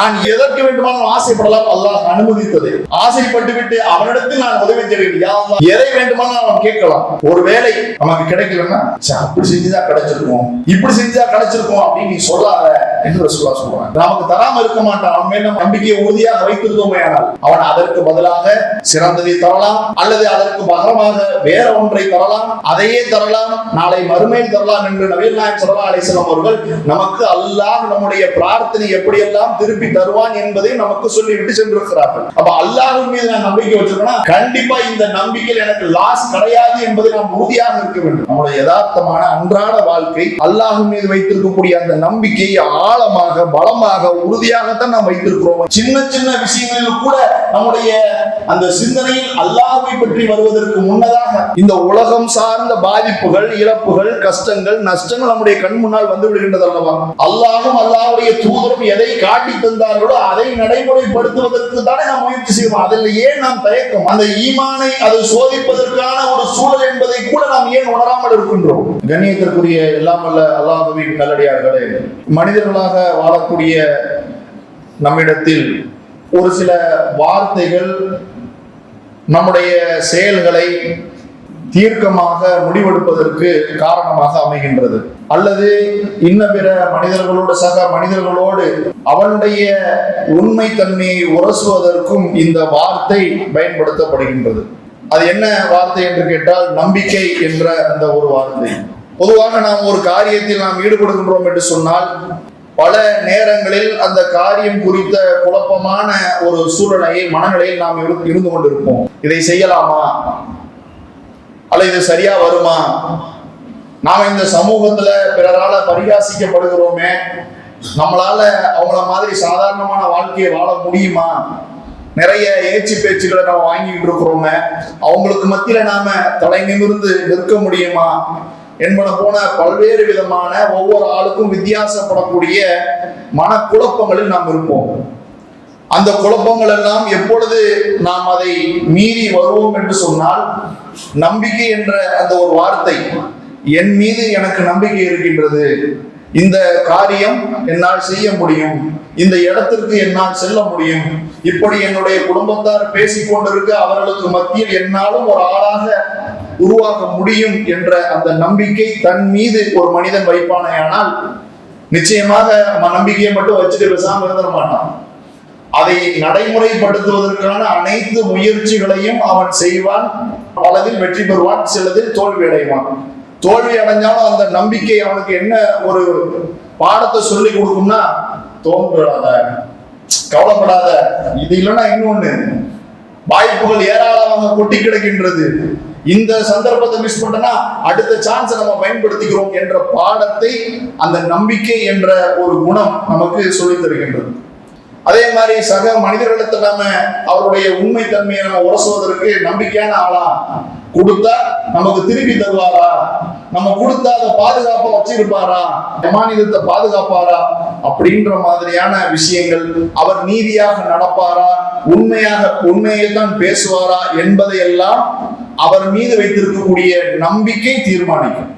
நான் எதற்கு வேண்டுமானாலும் ஆசைப்படலாம். அல்லாஹ் அனுமதித்தது. ஆசைப்பட்டு விட்டு அவனிடத்தில் நான் உதவி தேடுகிறேன் எதை வேண்டுமானாலும் அவன் கேட்கலாம். ஒருவேளை நமக்கு கிடைக்கலன்னா அப்படி செஞ்சுதான் கிடைச்சிருக்கும். இப்படி செஞ்சா கிடைச்சிருக்கும் அப்படின்னு நீ சொல்லாத என்று சொல்ல சொல்றான் நமக்கு தராம இருக்க மாட்டான். அவன் மேல நம்பிக்கையை உறுதியாக வைத்திருந்தோமே ஆனால் அவன் அதற்கு பதிலாக சிறந்ததை தரலாம் அல்லது அதற்கு பகரமாக வேற ஒன்றை தரலாம் அதையே தரலாம் நாளை மறுமையில் தரலாம் என்று நவீன் நாயக் சல்லா அலிசலம் அவர்கள் நமக்கு அல்லாஹ் நம்முடைய பிரார்த்தனை எப்படியெல்லாம் திருப்பி தருவான் என்பதை நமக்கு சொல்லிவிட்டு சென்றிருக்கிறார்கள். அப்ப அல்லாஹ்வின் மீது நான் நம்பிக்கை வச்சிருக்கேன்னா கண்டிப்பா இந்த நம்பிக்கையில் எனக்கு லாஸ் கிடையாது என்பதை நாம் உறுதியாக இருக்க வேண்டும். நம்முடைய யதார்த்தமான அன்றாட வாழ்க்கை அல்லாஹ்வின் மீது வைத்திருக்கக்கூடிய அந்த நம்பிக்கையை ஆழமாக பலமாக உறுதியாகத்தான் நாம் வைத்திருக்கிறோம். சின்ன சின்ன விஷயங்களில் கூட நம்முடைய அந்த சிந்தனையில் அல்லாஹ்வை பற்றி வருவதற்கு முன்னதாக இந்த உலகம் சார்ந்த பாதிப்புகள் இழப்புகள் கஷ்டங்கள் நஷ்டங்கள் நம்முடைய கண் முன்னால் வந்து விடுகின்றது அல்லவா? அல்லாஹும் அல்லாஹுடைய தூதரும் எதை காட்டி தந்து இருந்தார்களோ அதை நடைமுறைப்படுத்துவதற்கு தானே நாம் முயற்சி செய்வோம். அதில் ஏன் நாம் தயக்கம்? அந்த ஈமானை அது சோதிப்பதற்கான ஒரு சூழல் என்பதை கூட நாம் ஏன் உணராமல் இருக்கின்றோம்? கண்ணியத்திற்குரிய எல்லாம் அல்ல அல்லாஹுவின் நல்லடியார்களே மனிதர்களாக வாழக்கூடிய நம்மிடத்தில் ஒரு சில வார்த்தைகள் நம்முடைய செயல்களை தீர்க்கமாக முடிவெடுப்பதற்கு காரணமாக அமைகின்றது. அல்லது இன்ன பிற மனிதர்களோடு சக மனிதர்களோடு அவனுடைய உண்மை தன்மையை உரசுவதற்கும் இந்த வார்த்தை பயன்படுத்தப்படுகின்றது. அது என்ன வார்த்தை என்று கேட்டால் நம்பிக்கை என்ற அந்த ஒரு வார்த்தை. பொதுவாக நாம் ஒரு காரியத்தில் நாம் ஈடுபடுகின்றோம் என்று சொன்னால் பல நேரங்களில் அந்த காரியம் குறித்த குழப்பமான ஒரு சூழ்நிலையை மனநிலையில் நாம் இருந்து கொண்டிருப்போம். இதை செய்யலாமா? அல்ல இது சரியா வருமா? நாம இந்த சமூகத்துல பிறரால பரிகாசிக்கப்படுகிறோமே நம்மளால அவங்கள மாதிரி சாதாரணமான வாழ்க்கையை வாழ முடியுமா? நிறைய ஏச்சு பேச்சுகளை நம்ம வாங்கிட்டு இருக்கிறோமே அவங்களுக்கு மத்தியில நாம தலை நிமிர்ந்து நிற்க முடியுமா? என்பன போன பல்வேறு விதமான ஒவ்வொரு ஆளுக்கும் வித்தியாசப்படக்கூடிய மனக்குழப்பங்களில் நாம் இருப்போம். அந்த குழப்பங்கள் எல்லாம் எப்பொழுது நாம் அதை மீறி வருவோம் என்று சொன்னால் நம்பிக்கை என்ற அந்த ஒரு வார்த்தை என் மீது எனக்கு நம்பிக்கை இருக்கின்றது. இந்த காரியம் என்னால் செய்ய முடியும். இந்த இடத்திற்கு என்னால் செல்ல முடியும். இப்படி என்னுடைய குடும்பத்தார் பேசிக் கொண்டிருக்க அவர்களுக்கு மத்தியில் என்னாலும் ஒரு ஆளாக உருவாக முடியும் என்ற அந்த நம்பிக்கை தன் மீது ஒரு மனிதன் வைப்பானேயானால் நிச்சயமாக நம்ம நம்பிக்கையை மட்டும் வச்சுட்டு பேசாம இருந்துட மாட்டான். அதை நடைமுறைப்படுத்துவதற்கான அனைத்து முயற்சிகளையும் அவன் செய்வான். பலதில் வெற்றி பெறுவான் சிலதில் தோல்வி அடைவான். தோல்வி அடைஞ்சாலும் அந்த நம்பிக்கை அவனுக்கு என்ன ஒரு பாடத்தை சொல்லி கொடுக்கும்னா தோன்றாத கவலைப்படாத இது இல்லைன்னா இன்னொன்னு வாய்ப்புகள் ஏராளமாக கொட்டி கிடக்கின்றது. இந்த சந்தர்ப்பத்தை மிஸ் பண்ணனா அடுத்த சான்ஸை நம்ம பயன்படுத்திக்கிறோம் என்ற பாடத்தை அந்த நம்பிக்கை என்ற ஒரு குணம் நமக்கு சொல்லித் தருகின்றது. அதே மாதிரி சக மனிதர்களிடத்தை நாம அவருடைய உண்மை தன்மையை நம்ம உரசுவதற்கு நம்பிக்கையான ஆளா கொடுத்தா நமக்கு திருப்பி தருவாரா? நம்ம கொடுத்தா அதை பாதுகாப்பா வச்சிருப்பாரா? மாநிலத்தை பாதுகாப்பாரா? அப்படின்ற மாதிரியான விஷயங்கள் அவர் நீதியாக நடப்பாரா? உண்மையாக உண்மையை தான் பேசுவாரா என்பதையெல்லாம் அவர் மீது வைத்திருக்கக்கூடிய நம்பிக்கை தீர்மானிக்கும்.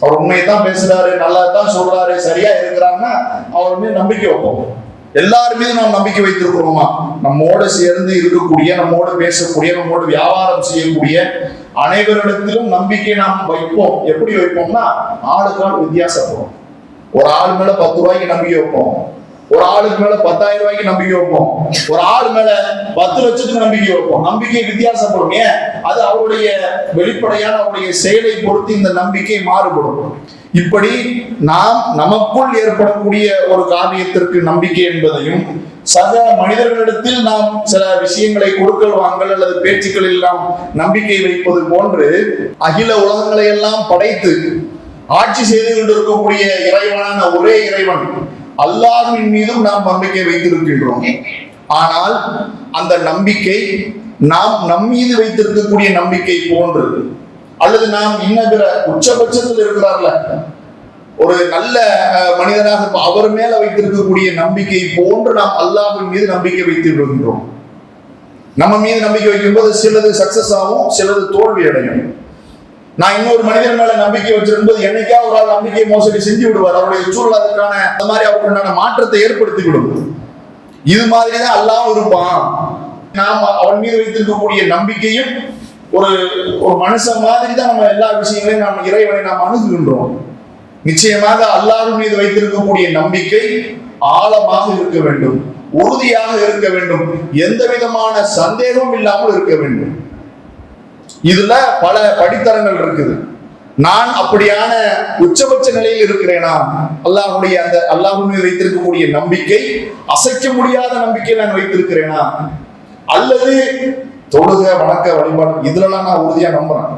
அவர் உண்மையை தான் பேசுறாரு நல்லா தான் சொல்றாரு சரியா இருக்கிறாங்கன்னா அவர் மீது நம்பிக்கை வைப்போம். எல்லார் மீதும் நாம் நம்பிக்கை வைத்திருக்கிறோமா? நம்மோடு சேர்ந்து இருக்கக்கூடிய நம்மோடு பேசக்கூடிய நம்மோடு வியாபாரம் செய்யக்கூடிய அனைவரிடத்திலும் நம்பிக்கை நாம் வைப்போம். எப்படி வைப்போம்னா ஆளுக்கு ஆள் வித்தியாசப்படும் ஒரு ஆள் மேல பத்து ரூபாய்க்கு நம்பிக்கை வைப்போம். ஒரு ஆளுக்கு மேல பத்தாயிரம் ரூபாய்க்கு நம்பிக்கை வைப்போம். ஒரு ஆள் மேல பத்து லட்சத்துக்கு நம்பிக்கை வைப்போம். நம்பிக்கை வித்தியாசப்படும் ஏன்? அது அவருடைய வெளிப்படையான அவருடைய செயலை பொறுத்து இந்த நம்பிக்கை மாறுபடும். இப்படி நாம் நமக்குள் ஏற்படக்கூடிய ஒரு காரியத்திற்கு நம்பிக்கை என்பதையும் சக மனிதர்களிடத்தில் நாம் சில விஷயங்களை கொடுக்கல் வாங்கல் அல்லது பேச்சுக்களில் நாம் நம்பிக்கை வைப்பது போன்று அகில உலகங்களை எல்லாம் படைத்து ஆட்சி செய்து கொண்டிருக்கக்கூடிய இறைவனான ஒரே இறைவன் அல்லாவின் மீதும் நாம் நம்பிக்கை வைத்திருக்கின்றோம். ஆனால் அந்த நம்பிக்கை நாம் நம் மீது வைத்திருக்கக்கூடிய நம்பிக்கை போன்று அல்லது நாம் இன்ன பிற உச்சபட்சத்தில் இருக்கிறார்ல ஒரு நல்ல மனிதனாக அவர் மேல வைத்திருக்கக்கூடிய நம்பிக்கை போன்று நாம் அல்லாஹின் மீது நம்பிக்கை வைத்து விடுகின்றோம் நம்ம மீது நம்பிக்கை வைக்கும்போது சிலது சக்சஸ் ஆகும் சிலது தோல்வி அடையும். நான் இன்னொரு மனிதன் மேல நம்பிக்கை வச்சிருக்கும்போது என்னைக்கா ஒரு ஆள் நம்பிக்கை மோசடி செஞ்சு விடுவார். அவருடைய சூழல் அதுக்கான அந்த மாதிரி அவருக்கான மாற்றத்தை ஏற்படுத்தி விடும் இது மாதிரி தான் அல்லாஹ் இருப்பான். நாம் அவன் மீது வைத்திருக்கக்கூடிய நம்பிக்கையும் ஒரு ஒரு மனுஷன் மாதிரி தான் நம்ம எல்லா விஷயங்களையும் நாம் இறைவனை நாம் அணுகுகின்றோம். நிச்சயமாக அல்லாஹ் மீது வைத்திருக்கக்கூடிய நம்பிக்கை ஆழமாக இருக்க வேண்டும் உறுதியாக இருக்க வேண்டும். எந்த விதமான சந்தேகமும் இல்லாமல் இருக்க வேண்டும். இதுல பல படித்தரங்கள் இருக்குது. நான் அப்படியான உச்சபட்ச நிலையில் இருக்கிறேனா? அல்லாஹுடைய அந்த அல்லாஹ் மீது வைத்திருக்கக்கூடிய நம்பிக்கை அசைக்க முடியாத நம்பிக்கை நான் வைத்திருக்கிறேனா? அல்லது தொழுக வணக்க வழிபாடு இதுலலாம் நான் உறுதியா நம்புறேன்.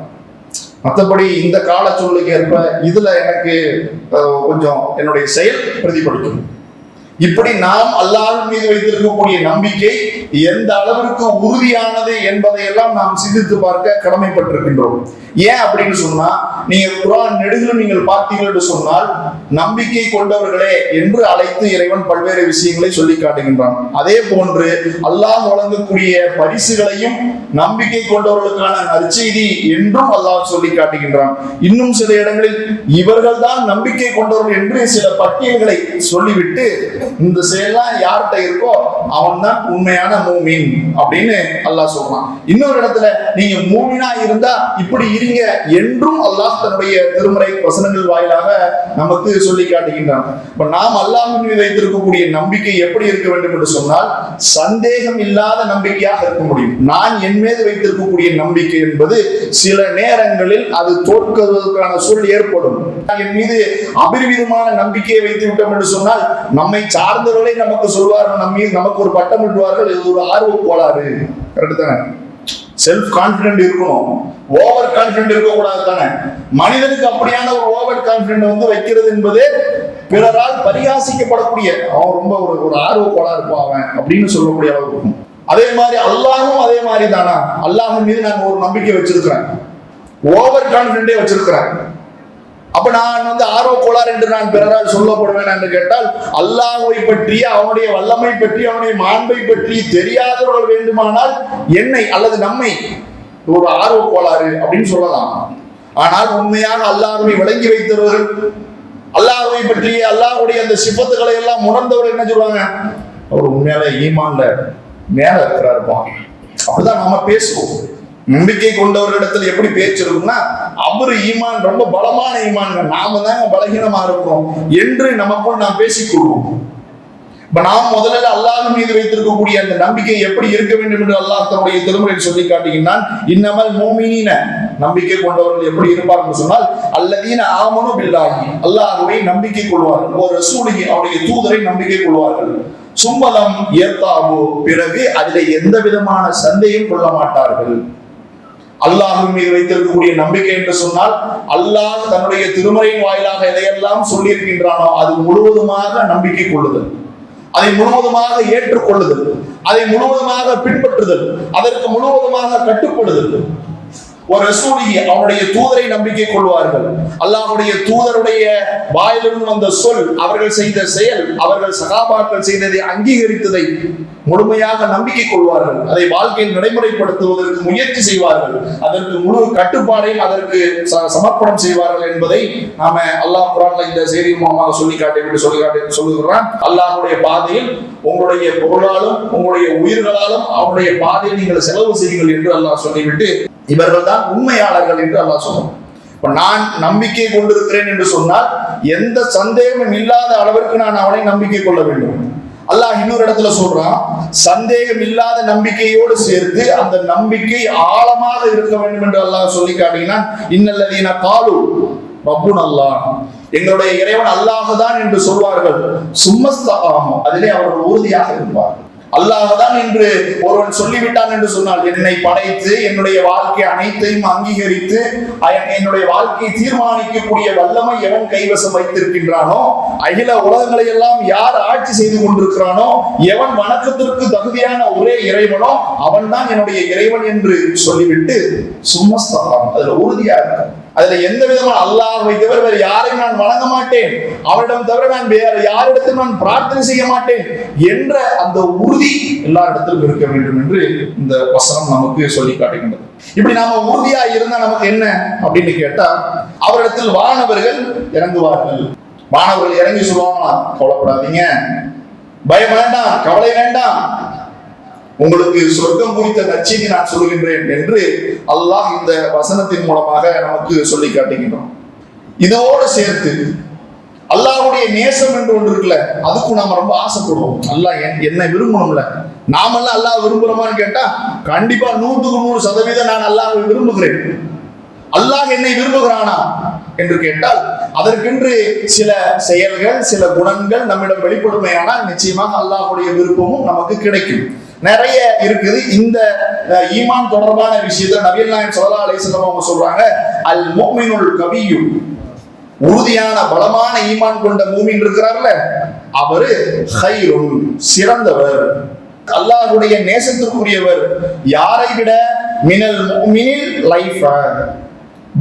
மற்றபடி இந்த கால சூழலுக்கு ஏற்ப இதுல எனக்கு கொஞ்சம் என்னுடைய செயல் பிரதிபலிக்கும். இப்படி நாம் அல்லாஹ் மீது வைத்திருக்கக்கூடிய நம்பிக்கை எந்த அளவிற்கு உறுதியானது என்பதையெல்லாம் நாம் சிந்தித்து பார்க்க கடமைப்பட்டிருக்கின்றோம். ஏன் அப்படின்னு சொன்னா நீங்க குரான் நெடுகிலும் நீங்கள் பார்த்தீர்கள் என்று சொன்னால் நம்பிக்கை கொண்டவர்களே என்று அழைத்து இறைவன் பல்வேறு விஷயங்களை சொல்லி காட்டுகின்றான். அதே போன்று அல்லாஹ் வழங்கக்கூடிய பரிசுகளையும் நம்பிக்கை கொண்டவர்களுக்கான நற்செய்தி என்றும் அல்லாஹ் சொல்லி காட்டுகின்றான். இன்னும் சில இடங்களில் இவர்கள் தான் நம்பிக்கை கொண்டவர்கள் என்று சில பட்டியல்களை சொல்லிவிட்டு இந்த செயல்லாம் யார்கிட்ட இருக்கோ அவன் தான் உண்மையான மூமின் அப்படின்னு அல்லாஹ் சொல்றான். இன்னொரு இடத்துல நீங்க மூமினா இருந்தா இப்படி இருங்க என்றும் அல்லாஹ் தன்னுடைய திருமறை வசனங்கள் வாயிலாக நமக்கு சொல்லி காட்டுகின்றான். இப்ப நாம் அல்லாஹ் மீது வைத்திருக்கக்கூடிய நம்பிக்கை எப்படி இருக்க வேண்டும் என்று சொன்னால் சந்தேகம் இல்லாத நம்பிக்கையாக இருக்க முடியும். நான் என் மீது வைத்திருக்கக்கூடிய நம்பிக்கை என்பது சில நேரங்களில் அது தோற்கிறதுக்கான சூழல் ஏற்படும். என் மீது அபரிவிதமான நம்பிக்கையை வைத்து விட்டோம் என்று சொன்னால் நம்மை சார்ந்தவர்களே நமக்கு சொல்வார்கள் நம்ம நமக்கு ஒரு பட்டம் விடுவார்கள் இது ஒரு ஆர்வ கோளாறு. கரெக்ட் தானே? செல்ஃப் கான்பிடென்ட் இருக்கணும். ஓவர் கான்பிடென்ட் இருக்கக்கூடாது தானே? மனிதனுக்கு அப்படியான ஒரு ஓவர் கான்பிடென்ட் வந்து வைக்கிறது என்பது பிறரால் பரிகாசிக்கப்படக்கூடிய அவன் ரொம்ப ஒரு ஒரு ஆர்வ கோளா இருப்பான் அவன் அப்படின்னு சொல்லக்கூடிய அளவு இருக்கும். அதே மாதிரி அல்லாஹும் அதே மாதிரி தானா? அல்லாஹ் மீது நான் ஒரு நம்பிக்கை வச்சிருக்கிறேன். ஓவர் கான்பிடென்டே வச்சிருக்கிறேன். அப்ப நான் வந்து ஆர்வ கோளாறு என்று நான் பிறரால் சொல்லப்படுவேன் என்று கேட்டால் அல்லாஹை பற்றி அவனுடைய வல்லமை பற்றி அவனுடைய மாண்பை பற்றி தெரியாதவர்கள் வேண்டுமானால் என்னை அல்லது நம்மை ஒரு ஆர்வ கோளாறு அப்படின்னு சொல்லலாம். ஆனால் உண்மையாக அல்லாஹ்வை விளங்கி வைத்தவர்கள் அல்லாஹுவை பற்றி அல்லாஹுடைய அந்த சிப்பத்துக்களை எல்லாம் உணர்ந்தவர்கள் என்ன சொல்லுவாங்க? அவர் உண்மையால ஈமான்ல மேல இருக்கிறாருப்பான் அப்படிதான் நம்ம பேசுவோம். நம்பிக்கை கொண்டவர்களிடத்தில் எப்படி பேச்சு இருக்கும்னா அவரு ஈமான் ரொம்ப பலமான ஈமான்ங்க நாம தாங்க பலகீனமா இருக்கிறோம். என்று நமக்குள் நாம் பேசிக்கொள்வோம் இப்ப நாம் முதல்ல அல்லாஹ் மீது வைத்திருக்கக்கூடிய அந்த நம்பிக்கை எப்படி இருக்க வேண்டும் என்று அல்லாஹ் தன்னுடைய திருமுறையில் சொல்லி காட்டுகின்றான். இன்னமல் மோமினின. நம்பிக்கை கொண்டவர்கள் எப்படி இருப்பார்கள் சொன்னால் அல்லதீன ஆமனு பில்லாகி அல்லாஹுவை நம்பிக்கை கொள்வார்கள். ஒரு ரசூலிகி அவருடைய தூதரை நம்பிக்கை கொள்வார்கள். சும்மலம் ஏத்தாவோ. பிறகு அதில் எந்த விதமான சந்தேகம் கொள்ள மாட்டார்கள். அல்லாஹின் மீது வைத்திருக்கக்கூடிய நம்பிக்கை என்று சொன்னால் அல்லாஹ் தன்னுடைய திருமறையின் வாயிலாக எதையெல்லாம் சொல்லியிருக்கின்றானோ அது முழுவதுமாக நம்பிக்கை கொள்ளுதல். அதை முழுவதுமாக ஏற்றுக்கொள்ளுதல். அதை முழுவதுமாக பின்பற்றுதல். அதற்கு முழுவதுமாக கட்டுப்படுதல். ஒரு ரசூலி அவனுடைய தூதரை நம்பிக்கை கொள்வார்கள். அல்லாஹுடைய தூதருடைய வாயிலிருந்து வந்த சொல் அவர்கள் செய்த செயல் அவர்கள் சகாபாக்கள் செய்ததை அங்கீகரித்ததை முழுமையாக நம்பிக்கை கொள்வார்கள். அதை வாழ்க்கையில் நடைமுறைப்படுத்துவதற்கு முயற்சி செய்வார்கள். அதற்கு முழு கட்டுப்பாடையும் அதற்கு ச- சமர்ப்பணம் செய்வார்கள் என்பதை நாம அல்லாஹ் குரான்ல இந்த செய்தி மூலமாக சொல்லி காட்டி விட்டு சொல்லி காட்டி சொல்லுகிறான். அல்லாஹுடைய பாதையில் உங்களுடைய பொருளாலும் உங்களுடைய உயிர்களாலும் அவனுடைய பாதையில் நீங்கள் செலவு செய்யுங்கள் என்று அல்லாஹ் சொல்லிவிட்டு இவர்கள் தான் உண்மையாளர்கள் என்று அல்லாஹ் சொன்னோம் இப்ப நான் நம்பிக்கை கொண்டிருக்கிறேன் என்று சொன்னால் எந்த சந்தேகமும் இல்லாத அளவிற்கு நான் அவனை நம்பிக்கை கொள்ள வேண்டும். அல்லாஹ் இன்னொரு இடத்துல சொல்றான் சந்தேகம் இல்லாத நம்பிக்கையோடு சேர்த்து அந்த நம்பிக்கை ஆழமாக இருக்க வேண்டும் என்று அல்லாஹ் சொல்லி காட்டினான். இன்னல்லதீன காலு ரப்புன் அல்லாஹ். எங்களுடைய இறைவன் அல்லாஹ் தான் என்று சொல்வார்கள். சும்மஸ்தாகும் அதிலே அவர்கள் உறுதியாக இருப்பார்கள். அல்லாஹ் தான் என்று ஒருவன் சொல்லிவிட்டான் என்று சொன்னால் என்னை படைத்து என்னுடைய வாழ்க்கை அனைத்தையும் அங்கீகரித்து என்னுடைய வாழ்க்கையை தீர்மானிக்கக்கூடிய வல்லமை எவன் கைவசம் வைத்திருக்கின்றானோ அகில உலகங்களை எல்லாம் யார் ஆட்சி செய்து கொண்டிருக்கிறானோ எவன் வணக்கத்திற்கு தகுதியான ஒரே இறைவனோ அவன் தான் என்னுடைய இறைவன் என்று சொல்லிவிட்டு சும்மஸ்தான் அதுல உறுதியா இருக்க அதுல எந்த விதமான அல்லாஹை தவிர வேறு யாரையும் நான் வணங்க மாட்டேன். அவரிடம் தவிர நான் வேற யாரிடத்தில் நான் பிரார்த்தனை செய்ய மாட்டேன் என்ற அந்த உறுதி எல்லா இடத்திலும் இருக்க வேண்டும் என்று இந்த வசனம் நமக்கு சொல்லி காட்டுகின்றது. இப்படி நாம உறுதியா இருந்தா நமக்கு என்ன அப்படின்னு கேட்டா அவரிடத்தில் வானவர்கள் இறங்குவார்கள். வானவர்கள் இறங்கி சொல்லுவாங்களா கவலைப்படாதீங்க. பயம் வேண்டாம் கவலை வேண்டாம். உங்களுக்கு சொர்க்கம் குறித்த நச்செய்தி நான் சொல்கின்றேன் என்று அல்லாஹ் இந்த வசனத்தின் மூலமாக நமக்கு சொல்லி காட்டுகின்றோம் இதோடு சேர்த்து அல்லாஹுடைய நேசம் என்று ஒன்று இருக்குல்ல அதுக்கும் நாம ரொம்ப ஆசைப்படுவோம். அல்லாஹ் என்- என்னை விரும்பணும்ல. நாமெல்லாம் அல்லாஹ் விரும்புறோமான்னு கேட்டா கண்டிப்பா நூற்றுக்கு நூறு சதவீதம் நான் அல்லாஹ் விரும்புகிறேன். அல்லாஹ் என்னை விரும்புகிறானா என்று கேட்டால் அதற்கென்று சில செயல்கள் சில குணங்கள் நம்மிடம் வெளிப்படுமையானால் நிச்சயமாக அல்லாஹுடைய விருப்பமும் நமக்கு கிடைக்கும். நிறைய இருக்குது. இந்த ஈமான் தொடர்பான விஷயத்துல நபிகள் நாயகம் ஸல்லல்லாஹு அலைஹி அவங்க சொல்றாங்க அல் மோமினுள் கவியு. உறுதியான பலமான ஈமான் கொண்ட மூமின் இருக்கிறார்ல அவரு ஹைருன் சிறந்தவர். அல்லாஹுடைய நேசத்துக்குரியவர். யாரை விட? மினல் முஃமினில் லைஃப.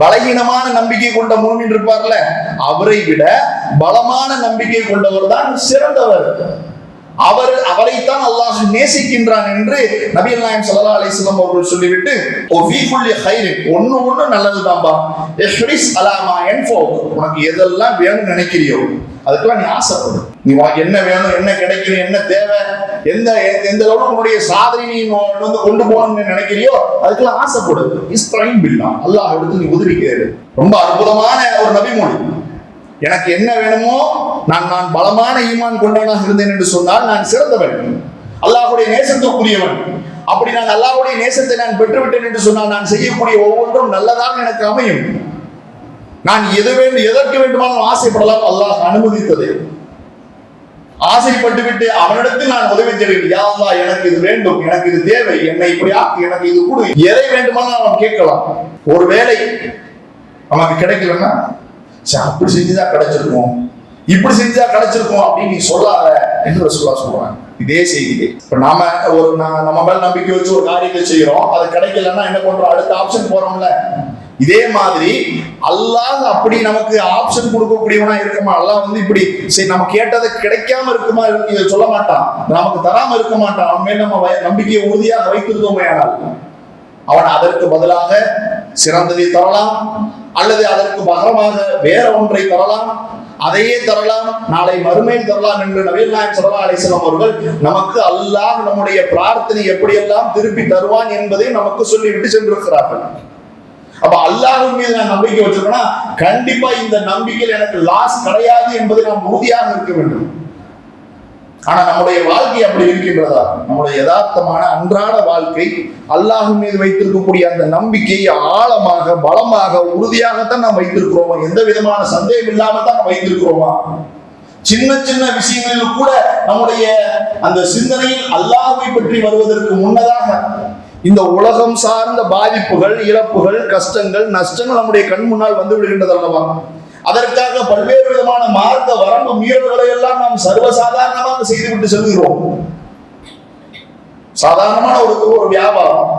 பலகீனமான நம்பிக்கை கொண்ட மூமின் இருப்பார்ல அவரை விட பலமான நம்பிக்கை கொண்டவர் தான் சிறந்தவர். அவர் அவரைத்தான் அல்லாஹ் நேசிக்கின்றான் என்று நபிகள் நாயம் சல்லா அலைஹி அவர்கள் சொல்லிவிட்டு ஓ வீக்குள்ளி ஹைரு ஹைரின் ஒன்று ஒண்ணு நல்லதுதான்பா. இஹ்ரிஸ் அலா மா உனக்கு எதெல்லாம் வேணும்னு நினைக்கிறியோ அதுக்கெல்லாம் நீ ஆசைப்படும் நீ உனக்கு என்ன வேணும் என்ன கிடைக்கணும் என்ன தேவை எந்த எந்த அளவுக்கு உன்னுடைய சாதனை நீ வந்து கொண்டு போகணும்னு நினைக்கிறியோ அதுக்கெல்லாம் ஆசைப்படும் இஸ்தைன் பில்லா. அல்லாஹ் எடுத்து நீ உதவி கேடு ரொம்ப அற்புதமான ஒரு நபிமொழி. எனக்கு என்ன வேணுமோ நான் நான் பலமான ஈமான் கொண்டவனாக இருந்தேன் என்று சொன்னால் நான் சிறந்தவன். அல்லாஹுடைய நேசத்துக்குரியவன். அப்படி நான் அல்லாஹுடைய நேசத்தை நான் பெற்றுவிட்டேன் என்று சொன்னால் நான் செய்யக்கூடிய ஒவ்வொன்றும் நல்லதாக எனக்கு அமையும். நான் எது வேண்டும் எதற்கு வேண்டுமானாலும் ஆசைப்படலாம். அல்லாஹ் அனுமதித்தது. ஆசைப்பட்டு விட்டு அவனிடத்தில் நான் உதவி தேடுகிறேன் யா அல்லாஹ் எனக்கு இது வேண்டும் எனக்கு இது தேவை. என்னை இப்படி ஆக்கு எனக்கு இது கொடு. எதை வேண்டுமானாலும் அவன் கேட்கலாம். ஒருவேளை நமக்கு கிடைக்கலன்னா அப்படி செஞ்சுதான் கிடைச்சிருக்கும். இப்படி செஞ்சா கிடைச்சிருக்கும் அப்படின்னு நீ சொல்லாத என்று சொல்லா சொல்றாங்க. இதே செய்தியே இப்ப நாம ஒரு நம்ம மேல நம்பிக்கை வச்சு ஒரு காரியத்தை செய்யறோம். அது கிடைக்கலன்னா என்ன பண்றோம்? அடுத்த ஆப்ஷன் போறோம்ல. இதே மாதிரி அல்லாஹ் அப்படி நமக்கு ஆப்ஷன் கொடுக்கக்கூடியவனா இருக்குமா? அல்லாஹ் வந்து இப்படி சரி நம்ம கேட்டது கிடைக்காம இருக்குமா? இதை சொல்ல மாட்டான். நமக்கு தராம இருக்க மாட்டான். அவன் மேல் நம்ம வய- நம்பிக்கையை உறுதியாக வைத்திருந்தோமே ஆனால். அவன் அதற்கு பதிலாக சிறந்ததை தரலாம் அல்லது அதற்கு பகரமாக வேற ஒன்றை தரலாம் அதையே தரலாம் நாளை மறுமையில் தரலாம் என்று நவீன் நாயக் சல்லா அலிஸ்லாம் அவர்கள் நமக்கு அல்லாஹ் நம்முடைய பிரார்த்தனை எப்படியெல்லாம் திருப்பி தருவான் என்பதை நமக்கு சொல்லிவிட்டு சென்றிருக்கிறார்கள். அப்ப அல்லாஹ்வின் மீது நான் நம்பிக்கை வச்சிருக்கேன்னா கண்டிப்பா இந்த நம்பிக்கையில் எனக்கு லாஸ் கிடையாது என்பதை நாம் உறுதியாக இருக்க வேண்டும். ஆனா நம்முடைய வாழ்க்கை அப்படி இருக்கின்றதா? நம்முடைய யதார்த்தமான அன்றாட வாழ்க்கை அல்லாஹ் மீது வைத்திருக்கக்கூடிய அந்த நம்பிக்கையை ஆழமாக பலமாக உறுதியாகத்தான் நாம் வைத்திருக்கிறோமா? எந்த விதமான சந்தேகம் இல்லாம தான் நாம் வைத்திருக்கிறோமா? சின்ன சின்ன விஷயங்களில் கூட நம்முடைய அந்த சிந்தனையில் அல்லாஹ்வை பற்றி வருவதற்கு முன்னதாக இந்த உலகம் சார்ந்த பாதிப்புகள் இழப்புகள் கஷ்டங்கள் நஷ்டங்கள் நம்முடைய கண் முன்னால் வந்து விடுகின்றது அல்லவா? அதற்காக பல்வேறு விதமான மார்க்க வரம்பு மீறல்களை எல்லாம் நாம் சர்வசாதாரணமாக செய்துவிட்டு செல்கிறோம். சாதாரணமான ஒரு ஒரு வியாபாரம்.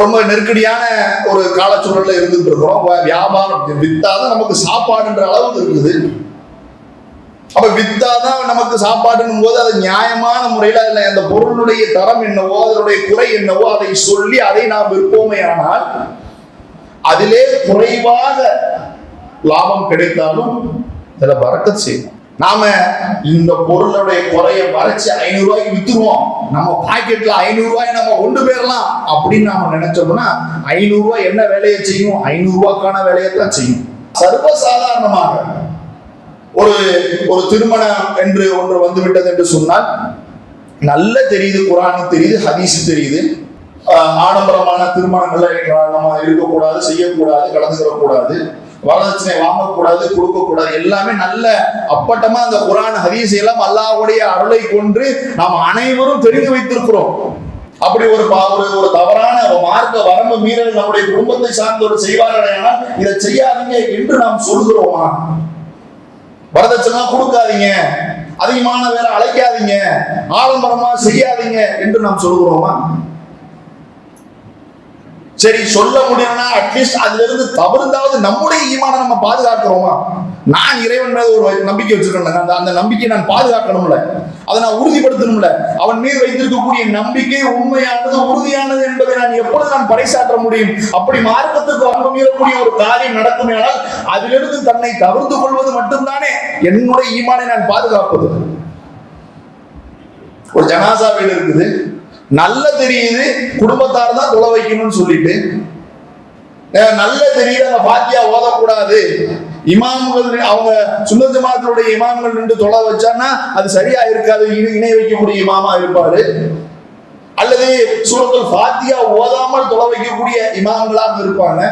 ரொம்ப நெருக்கடியான ஒரு காலச்சூழல்ல இருந்துட்டு இருக்கிறோம். வியாபாரம் வித்தாதான் நமக்கு சாப்பாடுன்ற அளவுக்கு இருக்குது. அப்ப வித்தாதான் நமக்கு சாப்பாடுன்னும் போது அது நியாயமான முறையில் அதுல அந்த பொருளுடைய தரம் என்னவோ அதனுடைய குறை என்னவோ அதை சொல்லி அதை நாம் விற்போமே ஆனால் அதிலே குறைவாக லாபம் கிடைத்தாலும் இதில் பறக்க செய்யும். நாம இந்த பொருளுடைய குறைய வரைச்சு ஐநூறு ரூபாய்க்கு வித்துருவோம். நம்ம பாக்கெட்ல ஐநூறு ரூபாய் நம்ம கொண்டு போயிடலாம் அப்படின்னு நாம நினைச்சோம்னா ஐநூறு ரூபாய் என்ன வேலையை செய்யும்? ஐநூறு ரூபாய்க்கான வேலையைத்தான் செய்யும். சர்வசாதாரணமாக ஒரு ஒரு திருமணம் என்று ஒன்று வந்து விட்டது என்று சொன்னால் நல்ல தெரியுது குரானு தெரியுது ஹதீஸ் தெரியுது. ஆடம்பரமான திருமணங்கள்ல நம்ம இருக்கக்கூடாது செய்யக்கூடாது கலந்துக்கிறக்கூடாது வரதட்சணை வாங்கக்கூடாது கொடுக்கக்கூடாது எல்லாமே நல்ல அப்பட்டமா அந்த குரான் ஹதீஸ் எல்லாம் அல்லாஹுடைய அருளை கொண்டு நாம் அனைவரும் தெரிந்து வைத்திருக்கிறோம். அப்படி ஒரு ஒரு ஒரு தவறான ஒரு மார்க்க வரம்பு மீறல் நம்முடைய குடும்பத்தை சார்ந்தவர் செய்வார்கள் ஆனால் இதை செய்யாதீங்க என்று நாம் சொல்கிறோமா? வரதட்சணை கொடுக்காதீங்க. அதிகமான வேலை அழைக்காதீங்க. ஆடம்பரமா செய்யாதீங்க என்று நாம் சொல்கிறோமா? சரி சொல்ல முடியலன்னா அட்லீஸ்ட் அதுல இருந்து தவறுந்தாவது நம்முடைய ஈமான நம்ம பாதுகாக்கிறோமா? நான் இறைவன் மேல ஒரு நம்பிக்கை வச்சிருக்கேன் அந்த அந்த நம்பிக்கையை நான் பாதுகாக்கணும்ல அதை நான் உறுதிப்படுத்தணும்ல அவன் மீது வைத்திருக்கக்கூடிய நம்பிக்கை உண்மையானது உறுதியானது என்பதை நான் எப்பொழுது நான் பறைசாற்ற முடியும்? அப்படி மார்க்கத்துக்கு வரம்பு மீறக்கூடிய ஒரு காரியம் நடக்குமே ஆனால் அதிலிருந்து தன்னை தவிர்த்து கொள்வது மட்டும்தானே என்னுடைய ஈமானை நான் பாதுகாப்பது. ஒரு ஜனாசா இருக்குது நல்ல தெரியுது குடும்பத்தார் தான் தொலை வைக்கணும்னு சொல்லிட்டு. நல்ல தெரியுது அந்த பாத்தியா ஓதக்கூடாது. இமாம்கள் அவங்க சுந்த ஜமாத்தினுடைய இமாம்கள் நின்று தொலை வச்சான்னா அது சரியா இருக்காது இணை- வைக்கக்கூடிய இமாமா இருப்பாரு. அல்லது சூரத்துல் பாத்தியா ஓதாமல் தொலை வைக்கக்கூடிய இமாம்களாக இருப்பாங்க.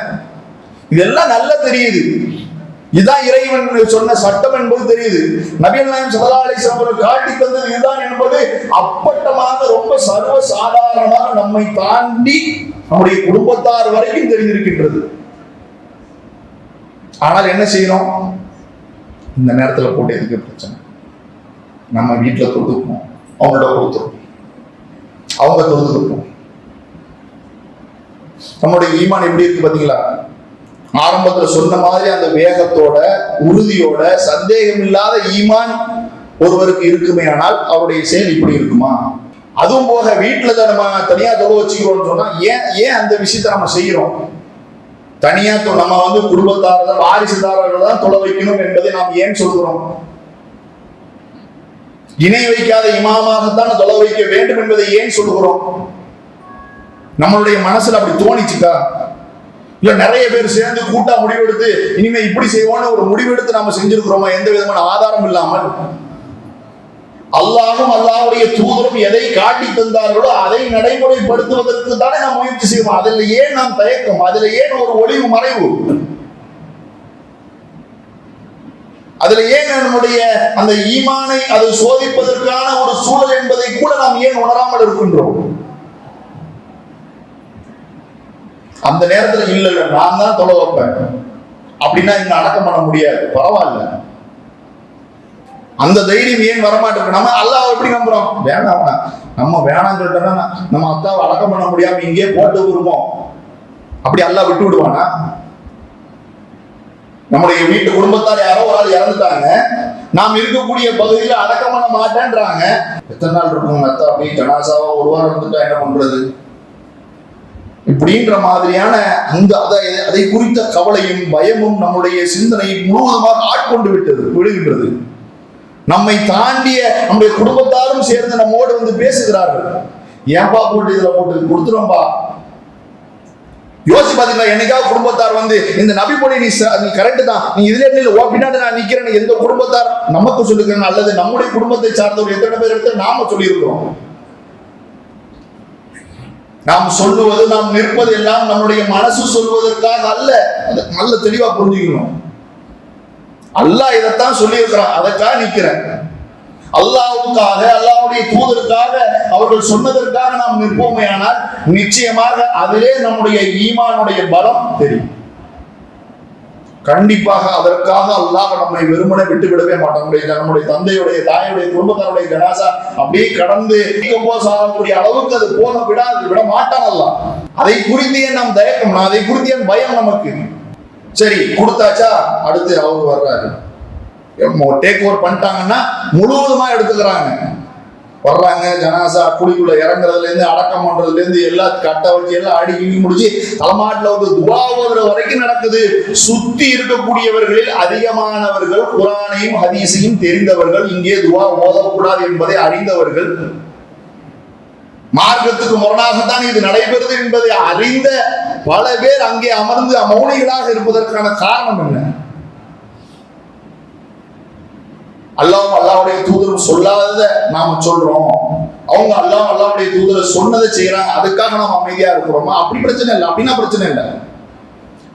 இதெல்லாம் நல்லா தெரியுது. இதுதான் இறைவன் சொன்ன சட்டம் என்பது தெரியுது. நபிகள் நாயம் சல்லா அலிஸ்லாம் காட்டி தந்தது இதுதான் என்பது அப்பட்டமாக ரொம்ப சர்வ சாதாரணமாக நம்மை தாண்டி நம்முடைய குடும்பத்தார் வரைக்கும் தெரிஞ்சிருக்கின்றது ஆனால் என்ன செய்யணும்? இந்த நேரத்தில் போட்டு எதுக்கு பிரச்சனை? நம்ம வீட்டில் தொழுதுப்போம் அவங்களோட கொடுத்துருப்போம் அவங்க தொழுதுருப்போம் நம்முடைய ஈமான் எப்படி இருக்கு பார்த்தீங்களா ஆரம்பத்துல சொன்ன மாதிரி அந்த வேகத்தோட உறுதியோட சந்தேகம் இல்லாத ஈமான் ஒருவருக்கு இருக்குமே ஆனால் அவருடைய செயல் இப்படி இருக்குமா? அதுவும் போக வீட்டுல தான் நம்ம தனியா தொலை வச்சுக்கிறோம்னு சொன்னா ஏன் ஏன் அந்த விஷயத்தை நம்ம செய்யறோம்? தனியா தொ- நம்ம வந்து குடும்பத்தாரர்கள் வாரிசுதாரர்கள் தான் தொலை வைக்கணும் என்பதை நாம் ஏன் சொல்கிறோம் இணை வைக்காத இமாமாகத்தான் தொலை வைக்க வேண்டும் என்பதை ஏன் சொல்கிறோம்? நம்மளுடைய மனசுல அப்படி தோணிச்சுக்கா இல்ல நிறைய பேர் சேர்ந்து கூட்டா முடிவெடுத்து இனிமே இப்படி செய்வோம்னு ஒரு முடிவெடுத்து நாம செஞ்சிருக்கிறோமா எந்த விதமான ஆதாரம் இல்லாமல். அல்லாஹும் அல்லாவுடைய தூதரும் எதை காட்டி தந்தார்களோ அதை நடைமுறைப்படுத்துவதற்கு தானே நாம் முயற்சி செய்வோம். அதில் ஏன் நாம் தயக்கம்? அதில் ஏன் ஒரு ஒளிவு மறைவு? அதுல ஏன் நம்முடைய அந்த ஈமானை அது சோதிப்பதற்கான ஒரு சூழல் என்பதை கூட நாம் ஏன் உணராமல் இருக்கின்றோம்? அந்த நேரத்துல இல்ல இல்ல நான் தான் தொலை வைப்பேன். அப்படின்னா இங்க அடக்கம் பண்ண முடியாது. பரவாயில்ல. அந்த தைரியம் ஏன் வரமாட்டேங்குது? நம்ம அல்லாஹ் எப்படி நம்புறோம்? வேணாம் நம்ம வேணாம் சொல்லிட்டோம்னா நம்ம அத்தாவை அடக்கம் பண்ண முடியாம இங்கே போட்டு விரும்பும் அப்படி அல்லாஹ் விட்டு விடுவானா? நம்முடைய வீட்டு குடும்பத்தார் யாரோ ஒரு ஆள் இறந்துட்டாங்க. நாம் இருக்கக்கூடிய பகுதியில அடக்கம் பண்ண மாட்டேன்றாங்க. எத்தனை நாள் இருக்கும் அத்தா? அப்படி ஜனாசாவா ஒரு வாரம் இருந்துட்டா என்ன பண்றது? இப்படின்ற மாதிரியான அந்த அதை அதை குறித்த கவலையும் பயமும் நம்முடைய சிந்தனையை முழுவதுமாக ஆட்கொண்டு விட்டது விடுகின்றது நம்மை தாண்டிய நம்முடைய குடும்பத்தாரும் சேர்ந்து நம்மோடு வந்து பேசுகிறார்கள். ஏன்பா போட்டு இதுல போட்டு கொடுத்துரும்பா யோசிச்சு பாத்தீங்களா என்னைக்காவது குடும்பத்தார் வந்து இந்த நபி பொடி நீ ச- நீ கரெக்ட் தான். நீ இதுல ஓ பின்னாடி நான் நிக்கிறேன்னு எந்த குடும்பத்தார்? நமக்கு சொல்லிருக்காங்க அல்லது நம்முடைய குடும்பத்தை சார்ந்தவர் எத்தனை பேர் எடுத்து நாம சொல்லியிருக்கிறோம்? நாம் சொல்லுவது நாம் நிற்பது எல்லாம் நம்முடைய மனசு சொல்வதற்காக அல்ல. அது நல்ல தெளிவா புரிஞ்சுக்கணும். அல்லாஹ் இதைத்தான் சொல்லியிருக்கிறான். அதற்காக நிற்கிறேன். அல்லாவுக்காக அல்லாவுடைய தூதருக்காக அவர்கள் சொன்னதற்காக நாம் நிற்போமே ஆனால் நிச்சயமாக அதிலே நம்முடைய ஈமானுடைய பலம் தெரியும். கண்டிப்பாக அதற்காக அல்லாஹ் நம்மை வெறுமனை விட்டு விடவே மாட்டான். நம்முடைய தந்தையுடைய தாயுடைய குடும்பத்தாருடைய ஜனாசா அப்படியே கடந்து டீகம்போஸ் ஆகக்கூடிய அளவுக்கு அது போக விடாது விட மாட்டான் அல்லாஹ். அதை குறித்து ஏன் நாம் தயக்கம் அதை குறித்து ஏன் பயம் நமக்கு. சரி கொடுத்தாச்சா? அடுத்து அவர் வர்றாரு. டேக் ஓவர் பண்ணிட்டாங்கன்னா முழுவதுமா எடுத்துக்கிறாங்க. வர்றாங்க ஜனாசா குழிக்குள்ள இறங்குறதுல இருந்து அடக்கம் பண்றதுல இருந்து கட்ட வச்சு எல்லாம் அடி கிடி முடிச்சு தலைமாட்டில் வந்து துவா ஓதுற வரைக்கும் நடக்குது. சுத்தி இருக்கக்கூடியவர்களில் அதிகமானவர்கள் குரானையும் ஹதீஸையும் தெரிந்தவர்கள் இங்கே துவா ஓதக்கூடாது என்பதை அறிந்தவர்கள். மார்க்கத்துக்கு முரணாகத்தான் இது நடைபெறுது என்பதை அறிந்த பல பேர் அங்கே அமர்ந்து மௌனிகளாக இருப்பதற்கான காரணம் என்ன? அல்லாஹ் அல்லாவுடைய தூதர் சொல்லாதத நாம சொல்றோம். அவங்க அல்லாஹ் அல்லாவுடைய தூதரை சொன்னதை செய்யறாங்க. அதுக்காக நாம அமைதியா இருக்கிறோமா? அப்படி பிரச்சனை இல்லை. அப்படின்னா பிரச்சனை இல்லை.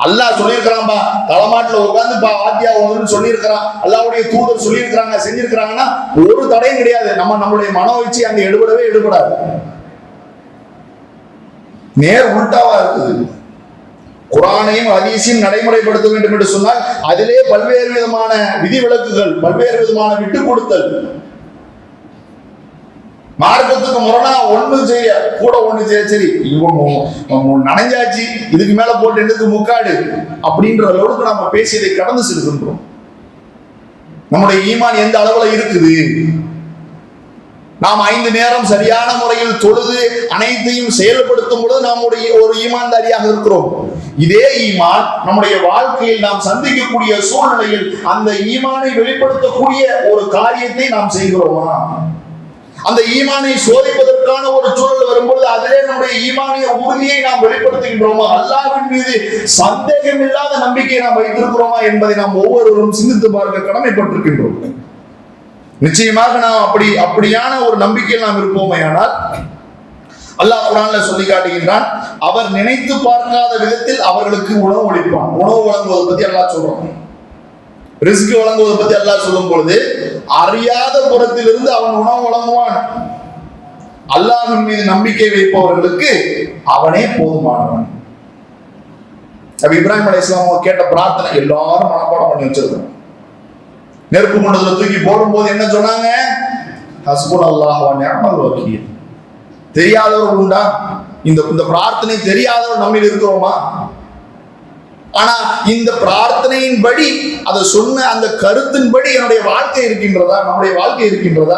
அல்லாஹ் சொல்லியிருக்கிறான்பா தலைமாட்டுல உட்கார்ந்து பா ஆத்தியா ஒன்று சொல்லியிருக்கிறான். அல்லாவுடைய தூதர் சொல்லியிருக்கிறாங்க செஞ்சிருக்கிறாங்கன்னா ஒரு தடையும் கிடையாது. நம்ம நம்மளுடைய மன வச்சு அங்க எடுபடவே எடுபடாது. நேர் உள்டாவா இருக்குது. குரானையும் ஹதீஸையும் நடைமுறைப்படுத்த வேண்டும் என்று சொன்னால் அதிலே பல்வேறு விதமான விதி விலக்குகள் பல்வேறு விதமான விட்டு கொடுத்தல் மார்க்கத்துக்கு முரணா ஒண்ணு செய்ய கூட ஒண்ணு செய்ய சரி நனைஞ்சாச்சு இதுக்கு மேல போட்டு எடுத்து முக்காடு? அப்படின்ற அளவுக்கு நம்ம பேசியதை கடந்து செல்கின்றோம். நம்முடைய ஈமான் எந்த அளவுல இருக்குது? நாம் ஐந்து நேரம் சரியான முறையில் தொழுது அனைத்தையும் செயல்படுத்தும் பொழுது நம்முடைய ஒரு ஈமான்தாரியாக இருக்கிறோம். இதே ஈமான் நம்முடைய வாழ்க்கையில் நாம் சந்திக்கக்கூடிய சூழ்நிலையில் அந்த ஈமானை வெளிப்படுத்தக்கூடிய ஒரு காரியத்தை நாம் செய்கிறோமா? அந்த ஈமானை சோதிப்பதற்கான ஒரு சூழல் வரும்பொழுது அதிலே நம்முடைய ஈமானிய உறுதியை நாம் வெளிப்படுத்துகின்றோமா? அல்லாவின் மீது சந்தேகம் இல்லாத நம்பிக்கையை நாம் வைத்திருக்கிறோமா என்பதை நாம் ஒவ்வொருவரும் சிந்தித்து பார்க்க கடமைப்பட்டிருக்கின்றோம். நிச்சயமாக நாம் அப்படி அப்படியான ஒரு நம்பிக்கையில் நாம் இருப்போமே ஆனால் அல்லாஹ் குரான்ல சொல்லி காட்டுகின்றான் அவர் நினைத்து பார்க்காத விதத்தில் அவர்களுக்கு உணவு அளிப்பான் உணவு வழங்குவதை பத்தி அல்லாஹ் சொல்றான். ரிஸ்க் வழங்குவதை பத்தி அல்லாஹ் சொல்லும் பொழுது அறியாத புறத்திலிருந்து அவன் உணவு வழங்குவான். அல்லாஹின் மீது நம்பிக்கை வைப்பவர்களுக்கு அவனே போதுமானவன். அப்ப இப்ராஹிம் அலி இஸ்லாம் கேட்ட பிரார்த்தனை எல்லாரும் மனப்பாடம் பண்ணி வச்சிருக்கோம் நெருப்பு குண்டத்துல தூக்கி போடும்போது என்ன சொன்னாங்க? ஹஸ்புன் அல்லாஹ் நியமல் வக்கீல். தெரியாதவர் உண்டா? இந்த இந்த பிரார்த்தனை தெரியாதவர் நம்மில் இருக்கிறோமா? ஆனா இந்த பிரார்த்தனையின்படி அதை சொன்ன அந்த கருத்தின்படி என்னுடைய வாழ்க்கை இருக்கின்றதா? நம்முடைய வாழ்க்கை இருக்கின்றதா?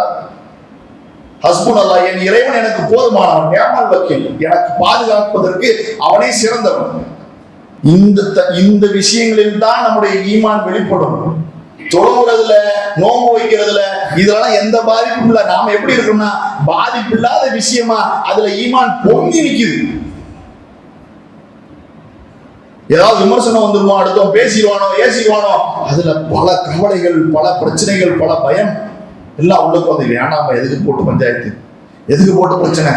ஹஸ்புன் அல்லாஹ் என் இறைவன் எனக்கு போதுமானவன் நியமல் வக்கீல். எனக்கு பாதுகாப்பதற்கு அவனே சிறந்தவன். இந்த த- இந்த விஷயங்களில் தான் நம்முடைய ஈமான் வெளிப்படும். தொழுகிறதுல நோம்பு வைக்கிறதுல இதெல்லாம் எந்த பாதிப்பும் இல்ல நாம எப்படி இருக்கோம்னா பாதிப்பு இல்லாத விஷயமா அதுல ஈமான் பொங்கி நிக்குது. ஏதாவது விமர்சனம் வந்துருமோ அடுத்தோம் பேசிடுவானோ ஏசிடுவானோ அதுல பல கவலைகள் பல பிரச்சனைகள் பல பயம் எல்லாம் உள்ளுக்கு வந்து வேண்டாம் எதுக்கு போட்டு பஞ்சாயத்து? எதுக்கு போட்டு பிரச்சனை?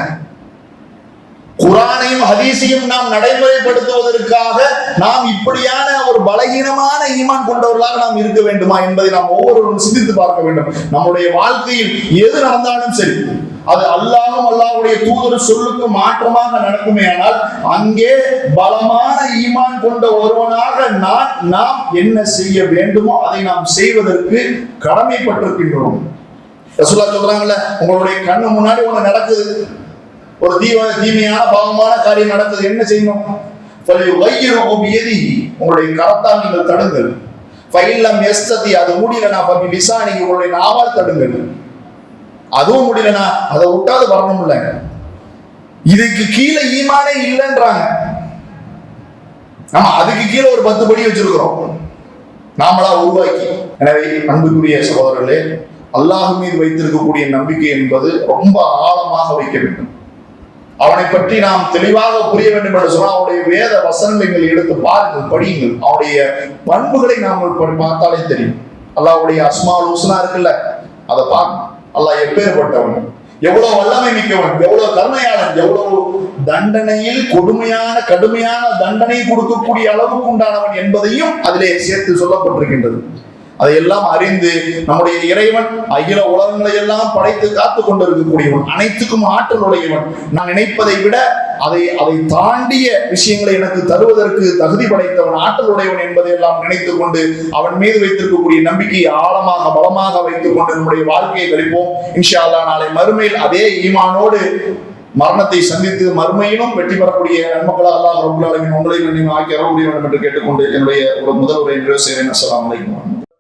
குரானையும் ஹதீஸையும் நாம் நடைமுறைப்படுத்துவதற்காக நாம் இப்படியான ஒரு பலகீனமான ஈமான் கொண்டவர்களாக நாம் இருக்க வேண்டுமா என்பதை நாம் ஒவ்வொருவரும் சிந்தித்து பார்க்க வேண்டும். நம்முடைய வாழ்க்கையில் எது நடந்தாலும் சரி அது அல்லாஹும் அல்லாஹுடைய தூதர் சொல்லுக்கு மாற்றமாக நடக்குமே ஆனால் அங்கே பலமான ஈமான் கொண்ட ஒருவனாக நான் நாம் என்ன செய்ய வேண்டுமோ அதை நாம் செய்வதற்கு கடமைப்பட்டிருக்கின்றோம். ரசூலா சொல்றாங்கல்ல உங்களுடைய கண்ணு முன்னாடி ஒண்ணு நடக்குது. ஒரு தீவ தீமையான பாவமான காரியம் நடந்தது. என்ன செய்யணும்? உங்களுடைய கரத்தால் நீங்கள் தடுங்கள். ஃபைல்லம் எஸ்ததி அது முடியலனா ஃபபி லிசானிஹி உங்களுடைய நாவால் தடுங்கள். அதுவும் முடியலனா அதை விட்டாது வரணும் இல்லைங்க இதுக்கு கீழே ஈமானே இல்லைன்றாங்க. நம்ம அதுக்கு கீழே ஒரு பத்து படி வச்சிருக்கிறோம். நாமளா உருவாக்கி. எனவே அன்புக்குரிய சகோதரர்களே அல்லாஹ் மீது வைத்திருக்கக்கூடிய நம்பிக்கை என்பது ரொம்ப ஆழமாக வைக்க வேண்டும். அவனை பற்றி நாம் தெளிவாக புரிய வேண்டும் என்று சொன்னால் அவனுடைய வேத வசனங்களை எடுத்து பாருங்கள் படியுங்கள். அவனுடைய பண்புகளை நாம் பார்த்தாலே தெரியும். அல்லாவுடைய அஸ்மா லூசனா இருக்குல்ல அதை பார்க்கணும் அல்லாஹ் எப்பேற்பட்டவன்? எவ்வளவு வல்லமை மிக்கவன்? எவ்வளவு கருணையாளன்? எவ்வளவு தண்டனையில் கொடுமையான கடுமையான தண்டனை கொடுக்கக்கூடிய அளவுக்கு உண்டானவன் என்பதையும் அதிலே சேர்த்து சொல்லப்பட்டிருக்கின்றது. அதையெல்லாம் அறிந்து நம்முடைய இறைவன் அகில உலகங்களை எல்லாம் படைத்து காத்து கொண்டிருக்கக்கூடியவன் அனைத்துக்கும் ஆற்றல் உடையவன் நான் நினைப்பதை விட அதை அதை தாண்டிய விஷயங்களை எனக்கு தருவதற்கு தகுதி படைத்தவன் ஆற்றல் உடையவன் என்பதை எல்லாம் நினைத்துக் கொண்டு அவன் மீது வைத்திருக்கக்கூடிய நம்பிக்கையை ஆழமாக பலமாக வைத்துக் கொண்டு நம்முடைய வாழ்க்கையை கழிப்போம். இன்ஷா அல்லாஹ் நாளை மறுமையில் அதே ஈமானோடு மரணத்தை சந்தித்து மறுமையிலும் வெற்றி பெறக்கூடிய நன்மக்களாக அல்லாஹ் ரபுல் ஆலமீன் உங்களையும் ஆக்கி அறக்கூடிய வேண்டும் என்று கேட்டுக்கொண்டு என்னுடைய ஒரு முதல் உரை நிறைவு செய்கிறேன். அஸ்லாம் அலைக்கும்.